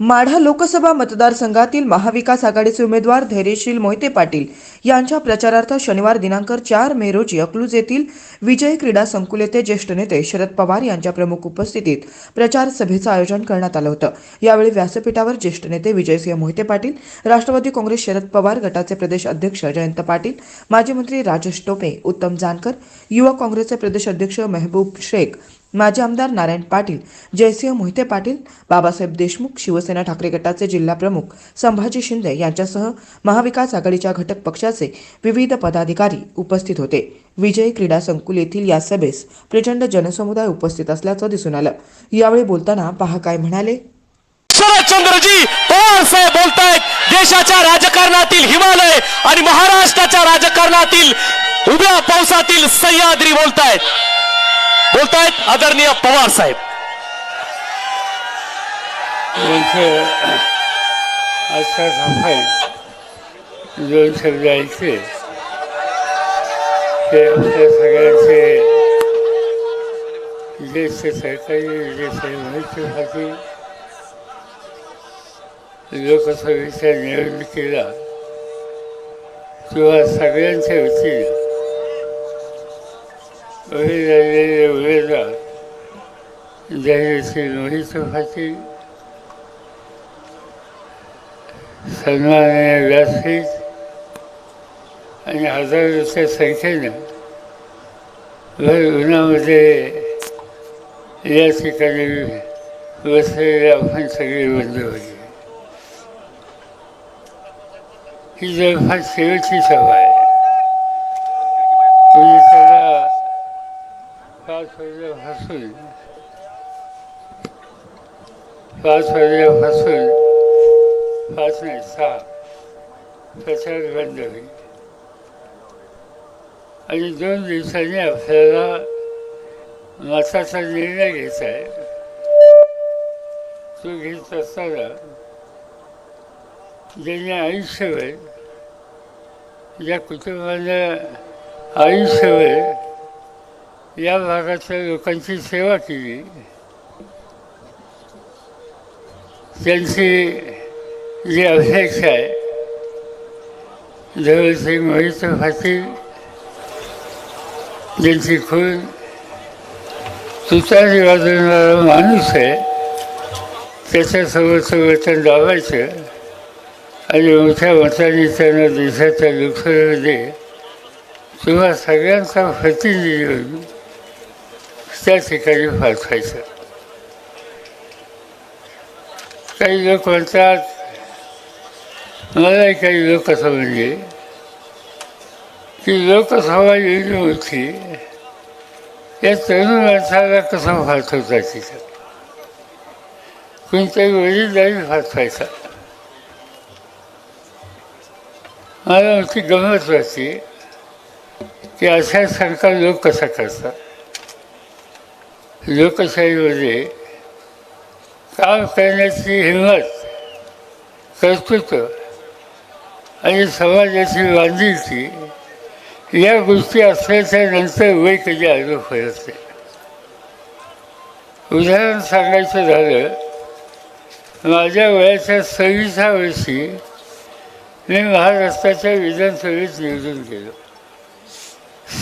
माढा लोकसभा मतदारसंघातील महाविकास आघाडीचे उमेदवार धैर्यशील मोहिते पाटील यांच्या प्रचारार्थ शनिवार दिनांक चार मे रोजी अकलूज येथील विजय क्रीडा संकुल येथे ज्येष्ठ नेते शरद पवार यांच्या प्रमुख उपस्थितीत प्रचार सभेचं आयोजन करण्यात आलं होतं. यावेळी व्यासपीठावर ज्येष्ठ नेते विजयसिंह मोहिते पाटील राष्ट्रवादी काँग्रेस शरद पवार गटाचे प्रदेश अध्यक्ष जयंत पाटील माजी मंत्री राजेश टोपे उत्तम जानकर युवक काँग्रेसचे प्रदेश अध्यक्ष मेहबूब शेख माजी आमदार नारायण पाटील जयसिंह मोहिते पाटील बाबासाहेब देशमुख शिवसेना ठाकरे गटाचे जिल्हा प्रमुख संभाजी शिंदे यांच्यासह महाविकास आघाडीच्या घटक पक्षाचे विविध पदाधिकारी उपस्थित होते. विजय क्रीडा संकुल येथील या सभेस प्रचंड जनसमुदाय उपस्थित असल्याचं दिसून आलं. यावेळी बोलताना पहा काय म्हणाले. शरदचंद्रजी पवार साहेब बोलतायत देशाच्या राजकारणातील हिमालय आणि महाराष्ट्राच्या राजकारणातील उभ्या पावसातील सह्याद्री बोलतायत. बोलतायत आदरणीय पवार साहेब. यांचं आजचा दोन शब्द ऐकले ते आपल्या सगळ्यांचे ज्येष्ठ सहकारी ज्येष्ठ माहितीसाठी लोकसभेच्या निवडणुकीला किंवा सगळ्यांच्या वतीने उभे राहिलेले उमेदवार धैर्यशील मोहित सन्माननीय व्यासपीठ आणि हजारोच्या संख्येनं भर उन्हामध्ये या ठिकाणी बसलेले आपण सगळे बंद होते ही जवळपास शेवटची सभा आहे म्हणजे त्याला पाच वाजल्यापासून पाच वाजल्यापासून पाच नाही सहा प्रचार बंद होईल आणि दोन दिवसांनी आपल्याला मताचा निर्णय घ्यायचा आहे तो घेत असताना ज्यांनी आयुष्यभर ज्या कुटुंबाने आयुष्यभर या भागातल्या लोकांची सेवा केली. त्यांची जी अपेक्षा आहे जवळचे मोहित पाटील ज्यांची खून तुतारी वाजवणारा माणूस आहे त्याच्यासोबत वचन लावायचं आणि मोठ्या मताने त्यांना देशाच्या लोकसभेमध्ये किंवा सगळ्यांचा प्रतिनिधी होईल. त्या ठिकाणी पाठवायचं काही लोक म्हणतात मलाही काही लोक म्हणजे की लोकसभा योजना होती. या तरुण माणसाला कसं पाठवता तिथं कोणत्याही वडीलदारी पाठवायचा मला होती गमत वाटते की अशा सरकार लोक कसा करतात? लोकशाहीमध्ये काम करण्याची हिंमत कर्तृत्व आणि समाजाची बांधिलकी या गोष्टी असल्याच्या नंतर वय कधी आलो फरक नाही उदाहरण सांगायचं झालं माझ्या वयाच्या सव्वीसा वर्षी मी महाराष्ट्राच्या विधानसभेत निवडून गेलो.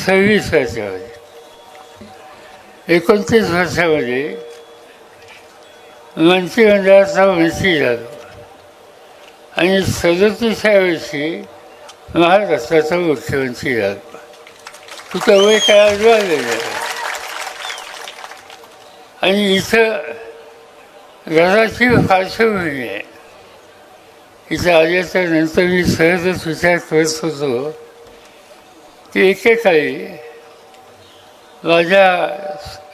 सव्वीस वर्षामध्ये. एकोणतीस वर्षामध्ये मंत्रिमंडळाचा मंत्री झालो. आणि सदतीसच्या वर्षी महाराष्ट्राचा मुख्यमंत्री झालो. तुझं वय काय आलेलं आहे. आणि इथं घराची पार्श्वभूमी आहे. इथं आल्याच्यानंतर मी सहजच विचार करत होतो की एकेकाळी माझ्या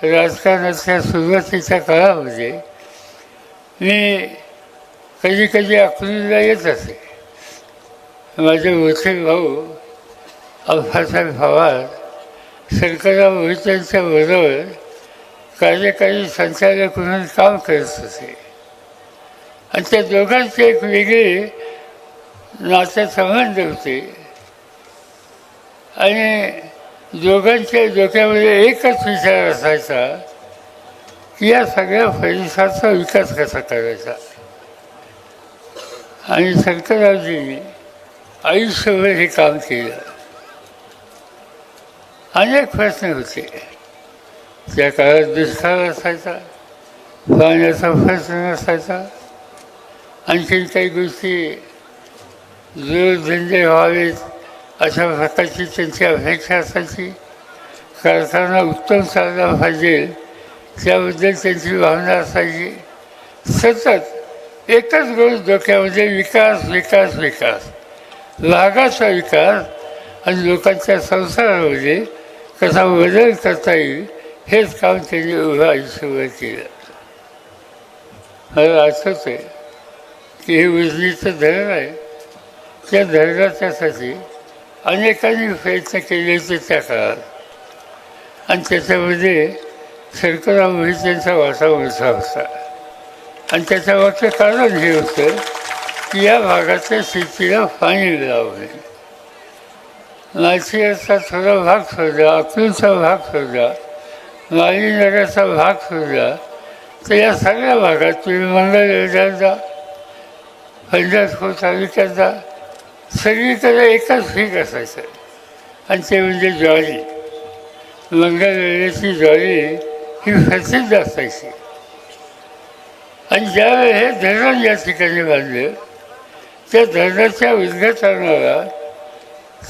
राजकारणाच्या सुरुवातीच्या काळामध्ये मी कधी कधी अकलूजला येत असे. माझे मोठे भाऊ अल्फासाहेब पवार शंकरराव मोहित्यांच्या बरोबर कार्यकारी संचालक म्हणून काम करत होते आणि त्या दोघांचे एक वेगळे नाते संबंध होते. आणि दोघांच्या डोक्यामध्ये एकच विचार असायचा की या सगळ्या परिसराचा विकास कसा करायचा? आणि शंकररावजींनी आयुष्यभर हे काम केलं. अनेक प्रश्न होते. त्या काळात दुष्काळ असायचा पाण्याचा प्रश्न असायचा. आणखीन काही गोष्टी जोडधंदे व्हावेत अशा प्रकारची त्यांची अपेक्षा असायची. करताना उत्तम चालला पाहिजे त्याबद्दल त्यांची भावना असायची. सतत एकच गोष्ट डोक्यामध्ये विकास विकास विकास. लागाचा विकास आणि लोकांच्या संसारामध्ये कसा बदल करता येईल हेच काम त्यांनी उभं आयुष्यभर केलं. मला आठवतं आहे की हे उजनीचं धरण आहे. त्या धरणाच्यासाठी अनेकांनी प्रयत्न केले होते त्या काळात आणि त्याच्यामध्ये शंकरामध्ये त्यांचा वाटा मोठा होता आणि त्याच्या कारण हे होतं की या भागातल्या शेतीला पाणी लावणे. नाशियाचा थोडा भाग सोडला अकलूचा भाग सोडला मालीनगराचा भाग सोडला तर या सगळ्या भागात तुम्ही मंगळ जा पंजाब हो, तालुक्यात जा सगळीकडे एकच पीक असायचं आणि ते म्हणजे ज्वारी. मंगळवेढ्याची ज्वारी ही प्रसिद्ध असायची. आणि ज्यावेळी हे धरण या ठिकाणी बांधलं त्या धरणाच्या उद्घाटनाला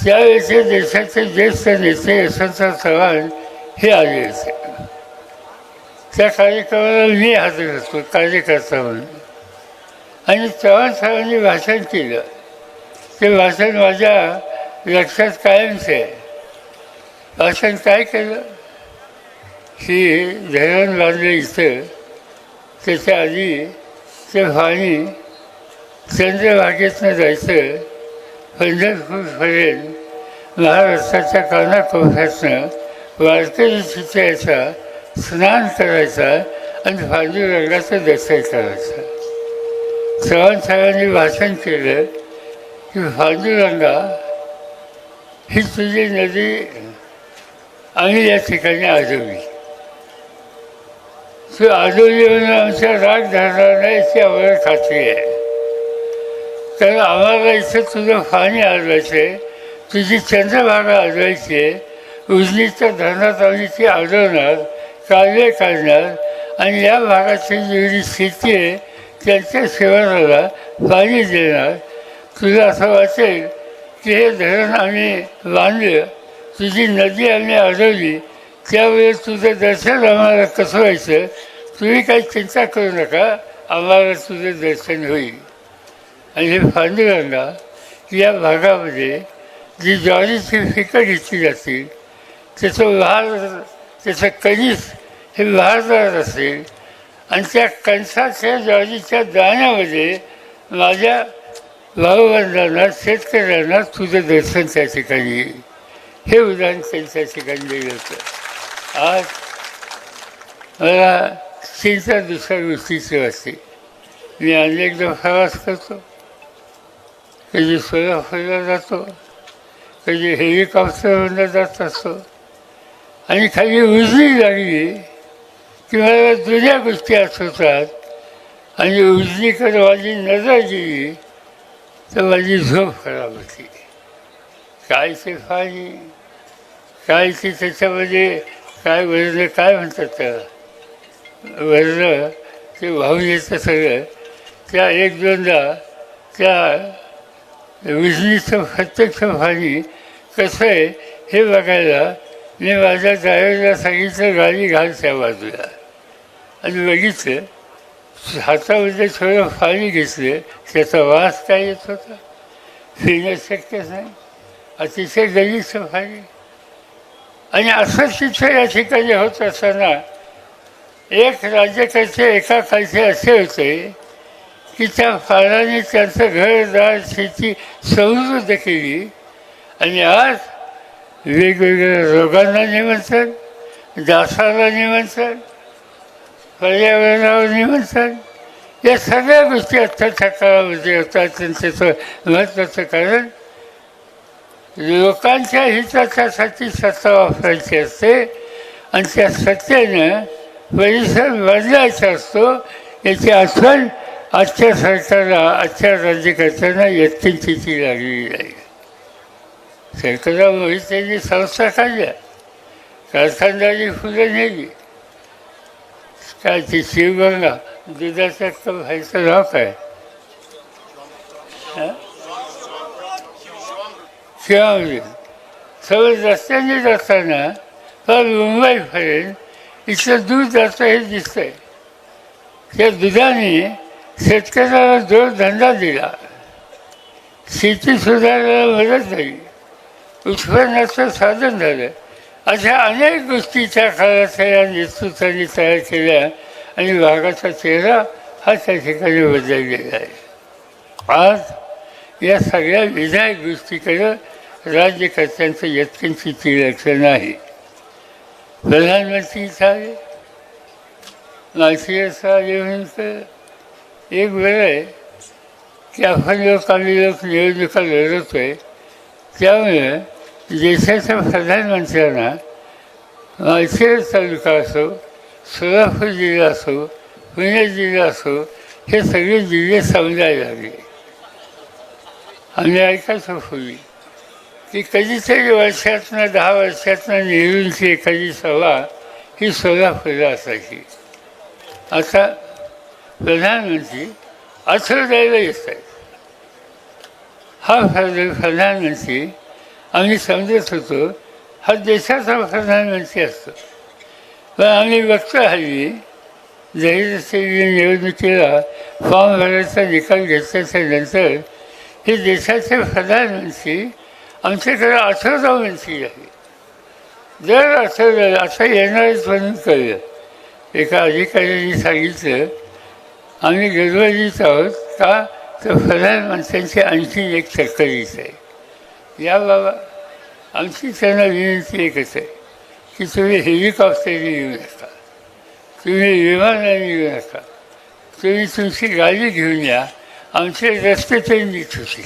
त्यावेळेचे देशाचे ज्येष्ठ नेते यशवंतराव चव्हाण हे आले होते. त्या कार्यक्रमाला मी हजर होतो कार्यकर्ता म्हणून. आणि चव्हाण साहेबांनी भाषण केलं. ते भाषण माझ्या लक्षात कायमचं आहे. भाषण काय केलं? की धरण बांधले इथं त्याच्या आधी ते पाणी चंद्रभागेतनं जायचं पंढरपूरपर्यंत महाराष्ट्राच्या कानाकोपऱ्यातनं वारकरी तिथे स्नान करायचा आणि पांडुरंगाचं दर्शन करायचं. चव्हाण साहेबांनी भाषण केलं. की पांडुरंगा ही तुझी नदी आम्ही या ठिकाणी आजवली तू आजवली म्हणून आमच्या राग धरणार नाही याची आम्हाला खात्री आहे. कारण आम्हाला इथं तुझं पाणी आजवायचं आहे तुझी चंद्रभागा आजवायची आहे उजनीच्या धरणात आम्ही ती आजवणार कालवे काढणार आणि या भागाची जेवढी शेती आहे त्यांच्या सेवनाला पाणी देणार. तुला असं वाटेल की हे धरण आम्ही बांधलं तुझी नदी आम्ही अडवली त्यावेळेस तुझं दर्शन आम्हाला कसं व्हायचं? तुम्ही काही चिंता करू नका आम्हाला तुझं दर्शन होईल. आणि हे पांडुरंगा या भागामध्ये जी ज्वारीची पिकं घेतली जातील त्याचं वार त्याचं कणीस हे भारदार असेल. आणि त्या कणसाच्या ज्वारीच्या दाण्यामध्ये माझ्या भाऊबंधांना शेतकऱ्यांना तुझं दर्शन त्या ठिकाणी. हे उदाहरण त्यांच्या ठिकाणी दिलं होतं. आज मला चिंता दुसऱ्या गोष्टीची वाटते. मी अनेकदा प्रवास करतो. कधी सोलापूरला जातो. कधी हेलिकॉप्टरवरनं जात असतो. आणि खाली उजळी लागली की मला जुन्या गोष्टी आठवतात. आणि उजळीकडे माझी नजर गेली. तर माझी झोप खराब होती. काय ते पाणी काय ते त्याच्यामध्ये काय वजलं काय म्हणतात त्याला? वजलं ते वाहून येतं सगळं. त्या एक दोनदा त्या विजलीचं प्रत्यक्ष पाणी कसं आहे हे बघायला मी माझ्या ड्रायव्हरला सांगितलं गाडी घाल त्या बाजूला. आणि बघितलं हातामध्ये थोडं पाणी घेतलं त्याचा वास काय येत होता? पिणं शक्यच नाही. अतिशय गलीचं पाणी. आणि असं तिथं या ठिकाणी होत असताना एक राज्यकर्ते एका काळचे असे होते की त्या फाळाने त्यांचं घरदार शेती समृद्ध केली. आणि आज वेगवेगळ्या रोगांना निमंत्रण दासाला निमंत्रण पर्यावरणावर निमंत्रण या सगळ्या गोष्टी आत्ताच्या काळामध्ये असतात आणि महत्त्वाचं कारण लोकांच्या हिताच्यासाठी सत्ता वापरायची असते आणि त्या सत्तेनं परिसर बदलायचा असतो याची आठवण आजच्या सरकारला आजच्या राज्यकर्त्यांना यत्किंचिती लागलेली आहे. सरकारामुळे त्यांनी संस्था काढल्या. कारखानदारी फुलं नेली. काय ती शिवगंगा दुधाचं तर व्हायचं नाव आहे. हं? सगळं रस्त्याने जाताना तर मुंबईपर्यंत इथलं दूध जातं हे दिसतंय. त्या दुधाने शेतकऱ्याला जोरधंदा दिला शेती सुधारायला मदत झाली उत्पन्नाचं साधन झालं. अशा अनेक गोष्टीच्या त्या नेतृत्वाने तयार केल्या आणि भागाचा चेहरा हा त्या ठिकाणी बदललेला आहे. आज या सगळ्या विधायक गोष्टीकडं राज्यकर्त्यांचं यत्किंचित लक्ष नाही प्रधानमंत्री झाले माणसी असा येऊन एक वेळ आहे की आपण लोक आम्ही लोक निवडणुका आहे त्यामुळे देशाच्या प्रधानमंत्र्यांना माळशिरस तालुका असो सोलापूर जिल्हा असो पुणे जिल्हा असो हे सगळे जिल्हे समजायला लागले. आम्ही ऐकायचो पूर्वी की कधीतरी वर्षातनं दहा वर्षातनं नेहरूंची एखादी सभा ही सोलापूरला असायची. आता प्रधानमंत्री आठवड्याला येत आहेत. हा प्रधानमंत्री आम्ही समजत होतो हा देशाचा प्रधानमंत्री असतो. पण आम्ही बघतो हल्ली जाहीर निवडणुकीला फॉर्म भरायचा निकाल घेतल्याच्या नंतर हे देशाचे प्रधानमंत्री आमच्याकडे अठरा मंत्री आहे. दर आठवड्याला आता येणारच म्हणून कळलं. एका अधिकाऱ्यांनी सांगितलं आम्ही गडबडीत आहोत का? तर प्रधानमंत्र्यांची आणखी एक चक्करीच आहे. या बाबा आमची त्यांना विनंती एकच आहे की तुम्ही हेलिकॉप्टरने येऊ नका तुम्ही विमानाने येऊ नका तुम्ही तुमची गाडी घेऊन या. आमचे रस्ते तरी नीट होते.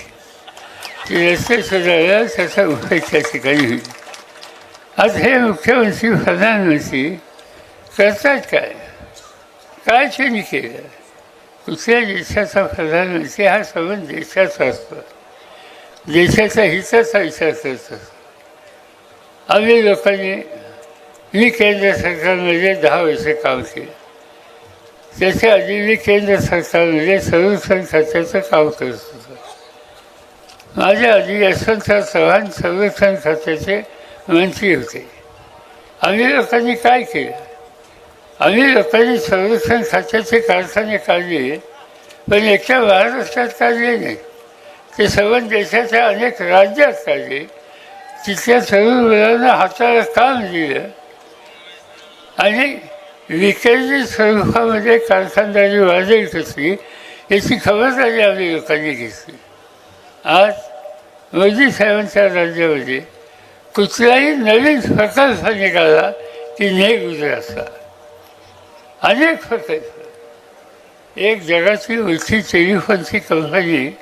ते रस्ते सुधारला त्याचा उपाय त्या ठिकाणी होईल. आज हे मुख्यमंत्री प्रधानमंत्री करतात काय? काय त्यांनी केलं? कुठल्या देशाचा प्रधानमंत्री हा संबंध देशाचा असतो. देशाचा हिताचा विचार करतो आम्ही लोकांनी मी केंद्र सरकारमध्ये दहा वर्ष काम केलं. त्याच्या आधी मी केंद्र सरकारमध्ये संरक्षण खात्याचं काम करत होतो. माझ्या आधी यशवंतराव चव्हाण संरक्षण खात्याचे मंत्री होते. आम्ही लोकांनी काय केलं? आम्ही लोकांनी संरक्षण खात्याचे कारखाने काढले पण एकट्या महाराष्ट्रात काढले नाही. ते सर्व देशाच्या अनेक राज्यात काढले तिथल्या सर्व मुलांना हाताला काम दिलं. आणि विकेंद्रित स्वरूपामध्ये कारखानदारी वाढेल कशी याची खबरदारी आम्ही लोकांनी घेतली. आज मोदी साहेबांच्या राज्यामध्ये कुठलाही नवीन प्रकल्प निघाला की ने गुजरातचा. अनेक प्रकल्प. एक जगाची मोठी टेलिफोनची कंपनी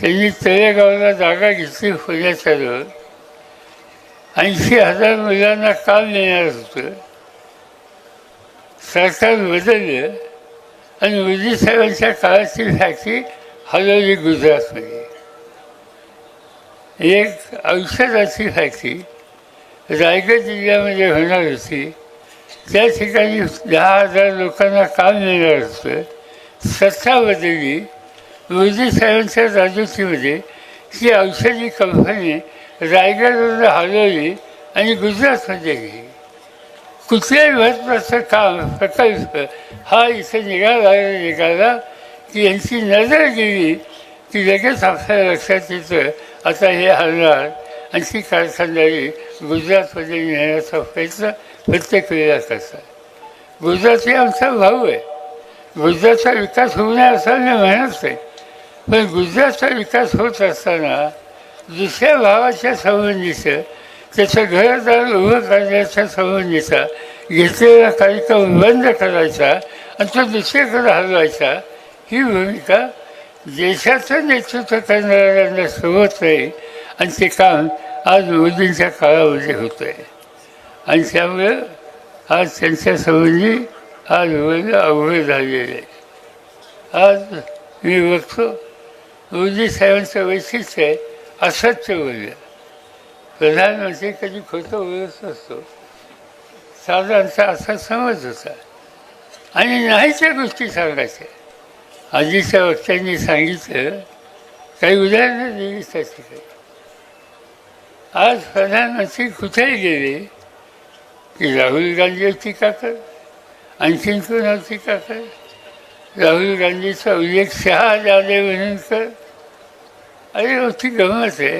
त्यांनी तळेगावला जागा घेतली पुण्याच्या ऐंशी हजार मुलांना काम देणार होतं. सरकार बदललं आणि मोदी साहेबांच्या काळाची फॅक्टरी हलवली गुजरातमध्ये. एक औषधाची फॅक्टरी रायगड जिल्ह्यामध्ये होणार होती. त्या ठिकाणी दहा हजार लोकांना काम मिळणार होतं. सत्ता बदलली. विजय साहेबांच्या राजवटीमध्ये ही औषधी कंपनी रायगडवर हलवली आणि गुजरातमध्ये गेली. कुठल्याही महत्त्वाचं काम प्रकल्प हा इथे निघाला निघाला की यांची नजर गेली की लगेच आपल्या लक्षात येतं आता हे हलणार. आणि ती कारखानदारी गुजरातमध्ये नेण्याचा प्रयत्न प्रत्येक वेळेला करतात. गुजरात हे आमचा भाऊ आहे. गुजरातचा विकास होऊ नये असं मी म्हणत नाही. पण गुजरातचा विकास होत असताना दुसऱ्या भावाच्या संबंधीचं त्याचं घरदार उभं करण्याच्या संबंधीचा घेतलेला कार्यक्रम बंद करायचा आणि तो दुसरीकडे हलवायचा ही भूमिका देशाचं नेतृत्व करणाऱ्यांना सोबत नाही आणि ते काम आज मोदींच्या काळामध्ये होतं आहे आणि त्यामुळं आज त्यांच्या संबंधी आज बोलणं अवघड झालेलं आहे. आज मी बघतो गुरुजी साहेबांचं वैशिष्ट्य आहे असत्य बोललं प्रधानमंत्री कधी खोटं बोलत नसतो. साधारणचा असा समज होता. आणि नाही त्या गोष्टी सांगायच्या. आजीच्या वक्त्यांनी सांगितलं काही उदाहरणं दिली त्याची काही आज प्रधानमंत्री कुठेही गेले? की राहुल गांधीवर टीका कर. आणखीन कोणावर टीका कर? राहुल गांधीचा उल्लेख शहा जादे म्हणून कर. अरे होती गंमत आहे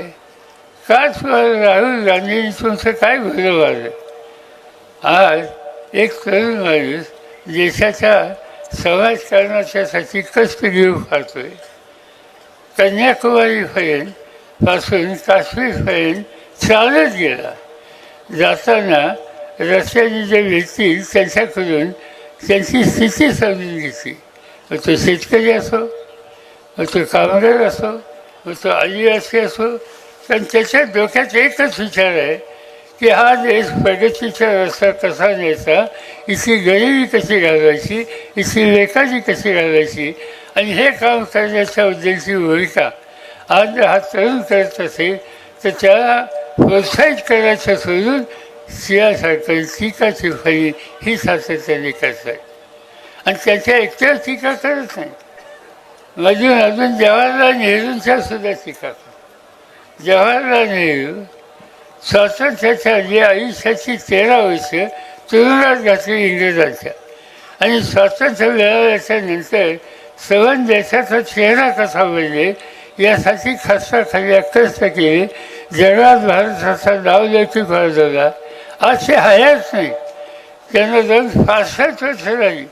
का राहुल गांधींनी तुमचं काय भलं वाढलं आज एक तरुण माणूस देशाच्या समाजकारणाच्यासाठी कष्ट घेऊ पाहतोय. कन्याकुमारीपर्यंत पासून काश्मीरपर्यंत चालत गेला. जाताना रस्त्याने जे भेटतील त्यांच्याकडून त्यांची स्थिती समजून घेतली. मग तो शेतकरी असो मग तो कामगार असो मग तो आदिवासी असो पण त्याच्या डोक्यात एकच विचार आहे की हा देश प्रगतीचा रस्ता कसा न्यायचा इथली गरिबी कशी घालवायची इथली लेखाजी कशी घालायची आणि हे काम करण्याच्या उद्देशी भूमिका आज जर हा तरुण करत असेल तर त्याला प्रोत्साहित करायचं सोडून सियासारखं टीका फळी ही सातत्याने करतात आणि त्याच्या एकट्या टीका करत नाही. अजून अजून जवाहरलाल नेहरूंचा सुद्धा टीका जवाहरलाल नेहरू स्वातंत्र्याच्या जे आयुष्याची तेरा वर्ष तुरुंगात घातली इंग्रजांच्या. आणि स्वातंत्र्य मिळाल्याच्या नंतर सवन देशाचा चेहरा कसा म्हणजे यासाठी खस्ता खाली कष्ट केले. जगात भारताचा नावलौकिक वाढवला आज ते हयाच नाही. त्यांना जाऊन पासष्ट वर्ष झाली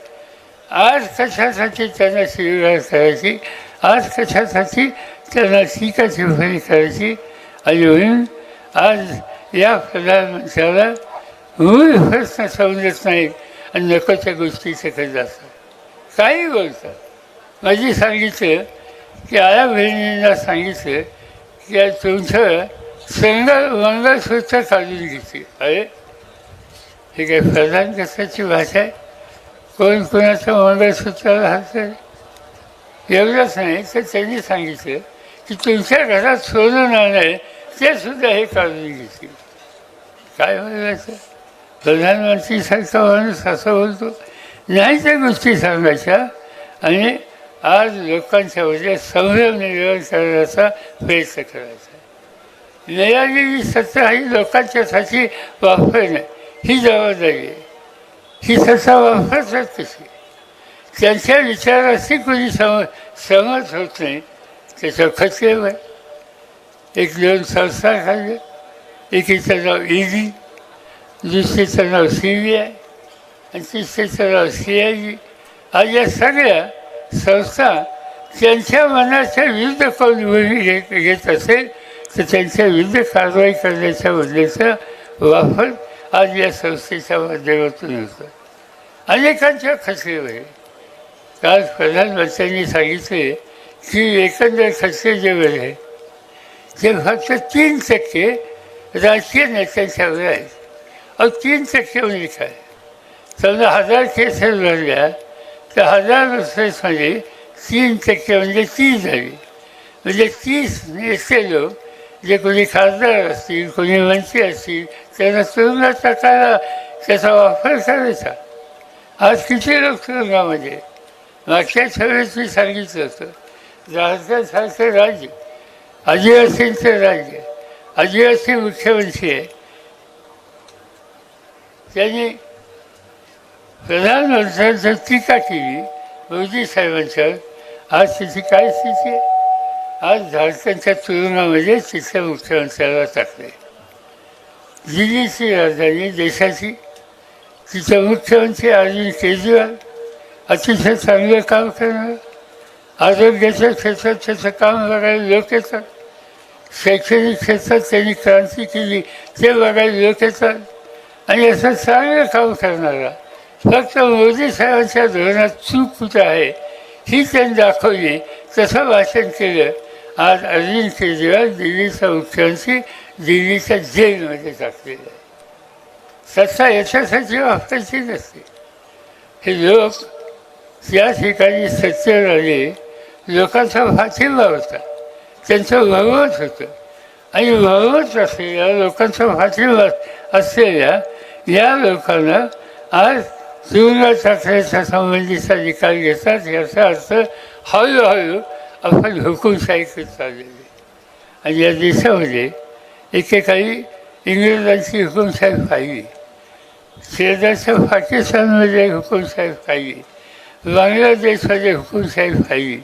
आज कशासाठी त्यांना शिवगाळ करायची. आज कशासाठी त्यांना टीकाची भरी करायची. आणि म्हणून आज या प्रधानमंत्र्याला मूळ प्रश्न समजत नाहीत आणि नकोच्या गोष्टी करत असतात काही बोलतात माझी सांगितलं की आया बहिणींना सांगितलं की तुमचं संगल मंगळसूत्र काढून घेते अरे हे काय प्रधान कशाची भाषा आहे? कोण कोणाचं सुद्धा राहतं एवढंच नाही तर त्यांनी सांगितलं की तुमच्या घरात सोनं नाही आहे ते सुद्धा हे काढून घेतील. काय म्हणायचं? प्रधानमंत्रीसारखा माणूस असं बोलतो नाही त्या गोष्टी सांगायच्या. आणि आज लोकांच्या मध्ये संभ्रम निर्माण करण्याचा प्रयत्न करायचा. मिळालेली सत्ता ही लोकांच्यासाठी वापरणं ही जबाबदारी आहे. ही सत्ता वापरतात तशी त्यांच्या विचाराशी कोणी सम सहमत होत नाही. त्याचं खचलेलं आहे एक दोन संस्था खाल्ले एकीचं नाव ईडी दुसरीचं नाव सी बी आय आणि तिसरीचं नाव सी आय जी आज या सगळ्या संस्था त्यांच्या मनाच्या विरुद्ध कोण भूमी घेत घेत असेल तर त्यांच्या विरुद्ध कारवाई करण्याच्या बदल्याचा वापर आज या संस्थेच्या माध्यमातून होतं. अनेकांच्या खचलेलं आहे प्रधानमंत्र्यांनी सांगितले की एकंदर खसे जेवढे आहे ते फक्त तीन टक्के राजकीय नेत्यांच्यावर आहेत अहो तीन टक्के म्हणजे काय? समजा हजार केसेस भरल्या तर हजार केसमध्ये तीन टक्के म्हणजे तीस झाली. म्हणजे तीस नेते लोक जे कोणी खासदार असतील कोणी मंत्री असतील त्यांना तुरुंगात टाकायला त्याचा वापर करायचा. आज किती लोक तुरुंगामध्ये मागच्या वेळेस मी सांगितलं होतं झारखंडसारखं राज्य आदिवासींचं राज्य आदिवासी मुख्यमंत्री आहे. त्यांनी प्रधानमंत्र्यांचं टीका केली मोदी साहेबांच्यावर आज तिची काय स्थिती आहे? आज झारखंडच्या तुरुंगामध्ये तिथल्या मुख्यमंत्र्याला टाकले दिल्लीची राजधानी देशाची तिचा मुख्यमंत्री अरविंद केजरीवाल अतिशय चांगलं काम करणार आरोग्याच्या क्षेत्रात त्याचं काम बघायला लोक येतात शैक्षणिक क्षेत्रात त्यांनी क्रांती केली ते बघायला लोक येतात आणि असं चांगलं काम करणारा फक्त मोदी साहेबांच्या धोरणात चूक कुठं आहे ही त्यांनी दाखवली तसं भाषण केलं आज अरविंद केजरीवाल दिल्लीच्या मुख्यमंत्री दिल्लीच्या जेलमध्ये टाकलेला आहे सत्ता याच्यासाठी वापरायची नसते. हे लोक या ठिकाणी सत्तेवर आले लोकांचा पाठिंबा होता त्यांचं भगवत होतं. आणि भगवत असलेल्या लोकांचा पाठिंबा असलेल्या या लोकांना आज तीव्र चाचण्याच्या संबंधीचा निकाल घेतात याचा अर्थ हळूहळू आपण हुकुमशाही करत चाललेली. आणि या देशामध्ये एकेकाळी इंग्रजांची हुकुमशाही पाहिली. शेजारच्या पाकिस्तानमध्ये हुकुमशाही पाहिली. बांगलादेशमध्ये हुकुमशाही पाहिली.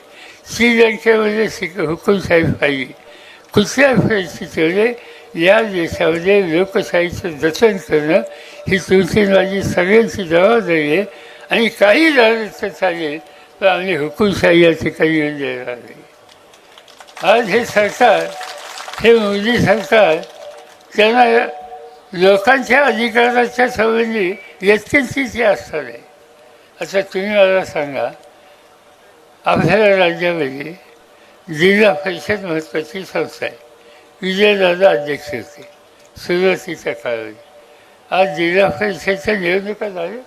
श्रीलंकेमध्ये शिक हुकुमशाही पाहिली. कुठल्या परिस्थितीमध्ये या देशामध्ये लोकशाहीचं जतन करणं ही तुमची माझी सगळ्यांची जबाबदारी आहे आणि काही झालं तर चालेल. तर आम्ही हुकुमशाही या ठिकाणी येऊन देणार नाही आज हे सरकार हे मोदी सरकार त्यांना लोकांच्या अधिकाराच्या संबंधी व्यक्तींची असणार आहे आता तुम्ही मला सांगा आपल्या राज्यामध्ये जिल्हा परिषद महत्त्वाची संस्था आहे. विजयदादा अध्यक्ष होते सुरुवातीच्या काळामध्ये आज जिल्हा परिषदच्या निवडणुका झाल्या?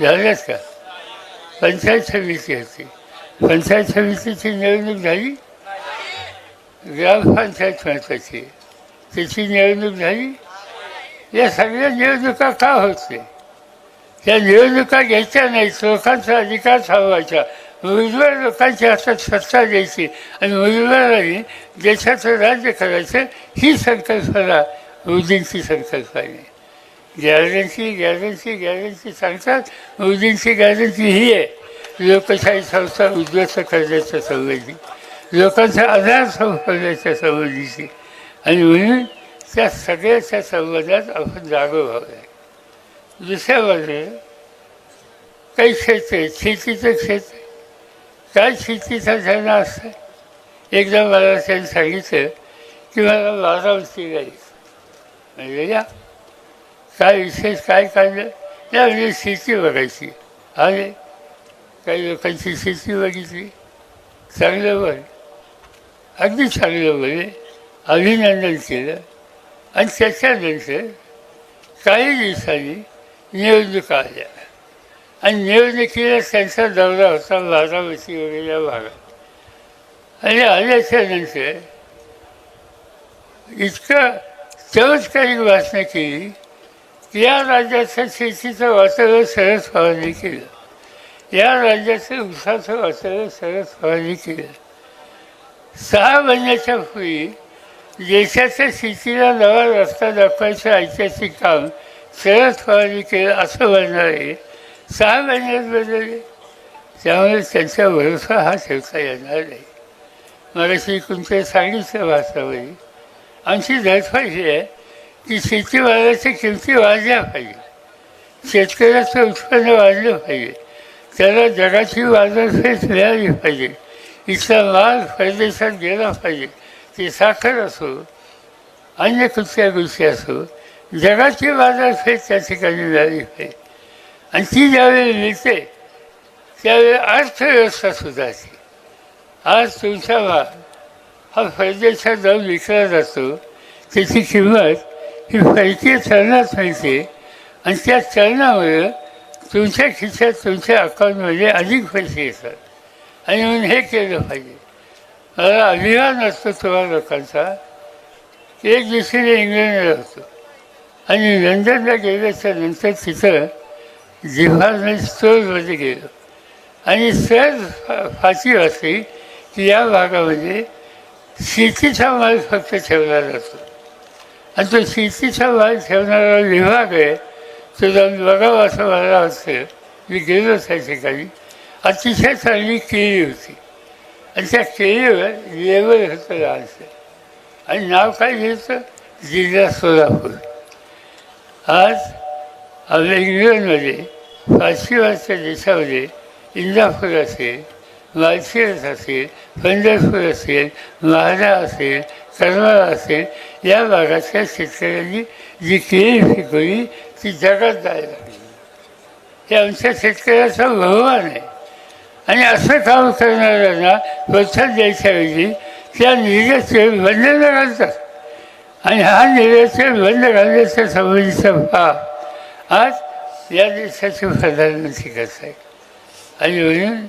झाल्याच का? पंचायत समिती होती. पंचायत समितीची निवडणूक झाली. ग्रामपंचायत महत्वाची त्याची निवडणूक झाली. या सगळ्या निवडणुका का होत नाही निवडणुका घ्यायच्या नाहीत. लोकांचा अधिकार थांबवायचा. उमेदवार लोकांच्या हातात सत्ता द्यायची आणि उमेदवारांनी देशाचं राज्य करायचं ही संकल्पना मोदींची संकल्पना आहे. गॅरंटी गॅरंटी गॅरंटी सांगतात. मोदींची गॅरंटी ही आहे. लोकशाही संस्था उद्ध्वस्त करण्याच्या संबंधी लोकांचा आधार संपवण्याच्या संबंधीची आणि म्हणून त्या सगळ्याच्या संबंधात आपण जागो व्हावं. आहे दुसऱ्या काही क्षेत्र शेतीचं क्षेत्र काय शेतीचा त्यांना असतं? एकदा मला त्यांनी सांगितलं की मला बारामती जायचं म्हणजे या काय विशेष काय काढलं या म्हणजे शेती बघायची. आणि काही लोकांची शेती बघितली. चांगलं बघ. अगदी चांगलं बघे. अभिनंदन केलं. आणि त्याच्यानंतर काही दिवसांनी निवडणुका आल्या. आणि निवडणुकीला त्यांचा दौरा होता बारामती वगैरे या भागात. आणि आल्याच्यानंतर इतकं चमत्कारिक भाषणं केली. या राज्याचं शेतीचं वातावरण सरस फवारणी केलं. या राज्याचं उसाचं वातावरण सरस फवारणी केलं. सहा महिन्याच्या पूर्वी देशाच्या शेतीला नवा रस्ता दाखवायचं ऐतिहासिक काम सरस फवारणी केलं असं म्हणणारे सहा महिन्यात बदलले. त्यामुळे त्यांचा भरोसा हा ठेवता येणार नाही. मला मगाशी तुमच्या सांगितलं भाषामध्ये आमची धडपड ही आहे. की शेतीमालाच्या किमती वाढल्या पाहिजे. शेतकऱ्याचं उत्पन्न वाढलं पाहिजे. त्याला जगाची बाजारपेठ मिळाली पाहिजे. इथला माल परदेशात गेला पाहिजे. ती साखर असो अन्य कुठल्या गोष्टी असो जगाची बाजारपेठ त्या ठिकाणी मिळाली पाहिजे. आणि ती ज्यावेळी मिळते त्यावेळी अर्थव्यवस्था सुधारते. आज तुमचा माल हा परदेशात जाऊन विकला जातो. त्याची किंमत ही परकीय चलनात मिळते आणि त्या चलनामुळे तुमच्या खिशात तुमच्या अकाउंटमध्ये अधिक पैसे येतात. आणि म्हणून हे केलं पाहिजे. मला अभिमान असतो तुम्हाला लोकांचा एक दिवशी मी इंग्लंडला होतो. आणि लंडनला गेल्याच्यानंतर तिथं जिव्हाने स्टोरमध्ये गेलो. आणि सहज फा- फाशी वाचली की या भागामध्ये शेतीचा माल फक्त ठेवला जातो. आणि तो शेतीचा माल ठेवणारा विभाग आहे तो जाऊन बघावा असं मला वाटतं. मी गेलो त्या ठिकाणी. अतिशय चांगली केळी होती. आणि त्या केळीवर लेवल होतं लहानचं आणि नाव काय घ्यायचं जिल्हा सोलापूर. आज आपल्या इंग्लंडमध्ये पाचशेवरच्या देशामध्ये इंदापूर असेल मालशिरस असेल पंढरपूर असेल महादा असेल करमाळा असेल या भागातल्या शेतकऱ्यांनी जी केळी पिकवली ती जगात जायला लागली. हे आमच्या शेतकऱ्याचा बहुमान आहे. आणि असं काम करणाऱ्यांना प्रोत्साहन द्यायच्याऐवजी त्या निर्याचे बंधन घालतात. आणि हा निर्याचे बंद घालण्याच्या संबंधीचा भाग आज या देशाचे प्रधानमंत्री करत आहेत आणि म्हणून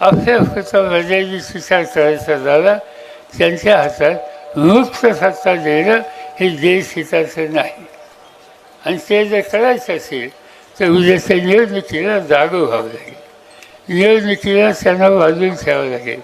आपल्या स्वतः मर्यादित विचार करायचा झाला त्यांच्या हातात मुक्त सत्ता देणं हे देश हिताचं नाही. आणि ते जर करायचं असेल तर उद्याच्या निवडणुकीला जागं व्हावं लागेल. निवडणुकीला त्यांना बाजून ठेवावं लागेल.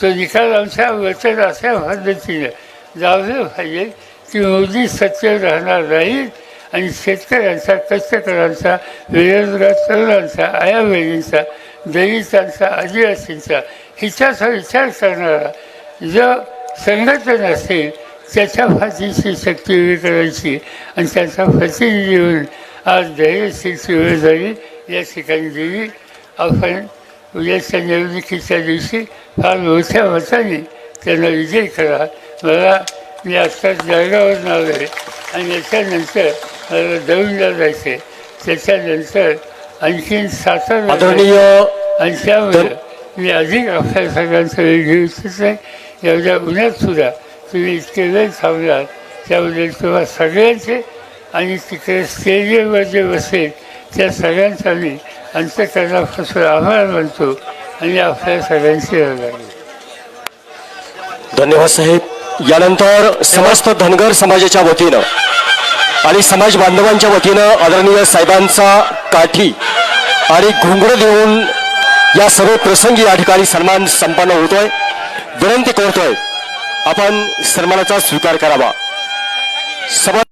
तो निकाल आमच्या वचन अशा पद्धतीनं जावलं पाहिजे की मोदी सत्य राहणार नाही आणि शेतकऱ्यांचा कष्टकऱ्यांचा बेरोजगार तरुणांचा आया बहिणींचा दलितांचा आदिवासींचा हिच्याचा विचार करणारा जो संघटन असेल त्याच्या फाशीची शक्ती उभी करायची आणि त्याचा प्रतिनिधी होऊन आज धैर्यशील वेळेजारी या ठिकाणी दिली आपण उद्याच्या निवडणुकीच्या दिवशी फार मोठ्या मताने त्यांना विजय करा. मला मी आत्ता जळगावरून आलो आहे आणि याच्यानंतर मला दौंडला जायचे त्याच्यानंतर आणखीन सातारा आणि त्यामुळे मी अधिक आपल्या सगळ्यांचा वेळ घेऊ इच्छित नाही एवढ्या उन्हात सुद्धा तुम्ही इतके वेळ थांबलात त्याबद्दल तुम्हाला सगळ्यांचे आणि तिकडे स्टेडियमवर जे बसेल त्या सगळ्यांचा मी अंतकरणापासून आभार मानतो आणि आपल्या सगळ्यांशी धन्यवाद साहेब. यानंतर समस्त धनगर समाजाच्या वतीनं आणि समाज बांधवांच्या वतीनं आदरणीय साहेबांचा काठी आणि घुंगरं देऊन या सर्व प्रसंगी या ठिकाणी सन्मान संपन्न होतोय. विनंती करतोय आपण सन्मानाचा स्वीकार करावा. सभा